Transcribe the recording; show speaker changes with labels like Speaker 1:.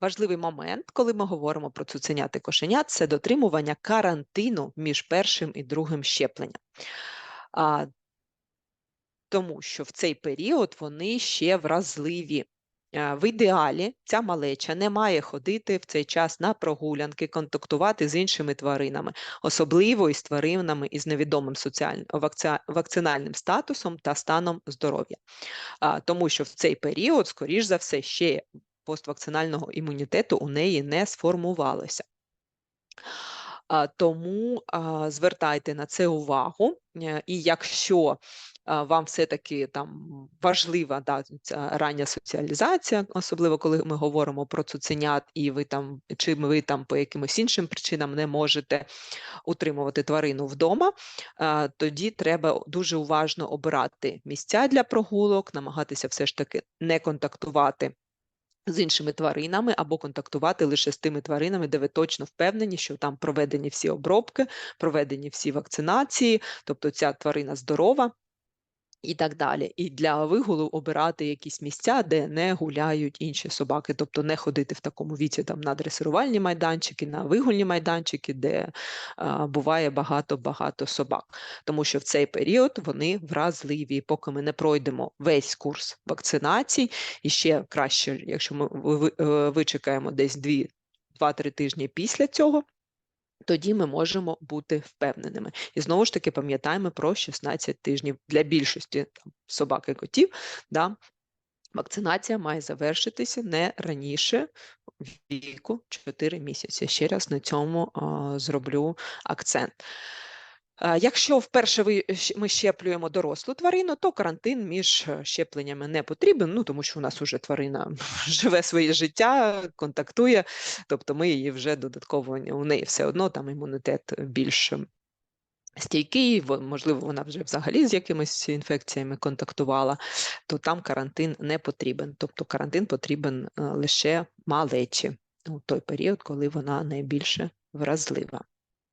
Speaker 1: Важливий момент, коли ми говоримо про цуценят кошенят, це дотримування карантину між першим і другим щепленням. Тому що в цей період вони ще вразливі. В ідеалі ця малеча не має ходити в цей час на прогулянки, контактувати з іншими тваринами, особливо із тваринами із невідомим вакци- вакцинальним статусом та станом здоров'я. Тому що в цей період, скоріш за все, ще поствакцинального імунітету у неї не сформувалося. Тому звертайте на це увагу. е, І якщо вам все-таки там важлива да, ця рання соціалізація, особливо коли ми говоримо про цуценят, і ви там чи ви там по якимось іншим причинам не можете утримувати тварину вдома, тоді треба дуже уважно обирати місця для прогулок, намагатися все ж таки не контактувати з іншими тваринами або контактувати лише з тими тваринами, де ви точно впевнені, що там проведені всі обробки, проведені всі вакцинації, тобто ця тварина здорова. І так далі. І для вигулу обирати якісь місця, де не гуляють інші собаки, тобто не ходити в такому віці там на дресирувальні майданчики, на вигульні майданчики, де а, буває багато-багато собак. Тому що в цей період вони вразливі. Поки ми не пройдемо весь курс вакцинацій, і ще краще, якщо ми е, вичекаємо десь 2-3 тижні після цього. Тоді ми можемо бути впевненими. І знову ж таки пам'ятаємо про 16 тижнів. Для більшості там, собак і котів да, вакцинація має завершитися не раніше віку 4 місяці. Ще раз на цьому а, зроблю акцент. Якщо вперше ви ми щеплюємо дорослу тварину, то карантин між е, щепленнями не потрібен, ну тому що у нас вже тварина живе своє життя, контактує, тобто ми її вже додатково у неї все одно там імунітет більш ем, стійкий, можливо, вона вже взагалі з якимись інфекціями контактувала, то там карантин не потрібен. Тобто карантин потрібен е, лише малечі у той період, коли вона найбільше вразлива.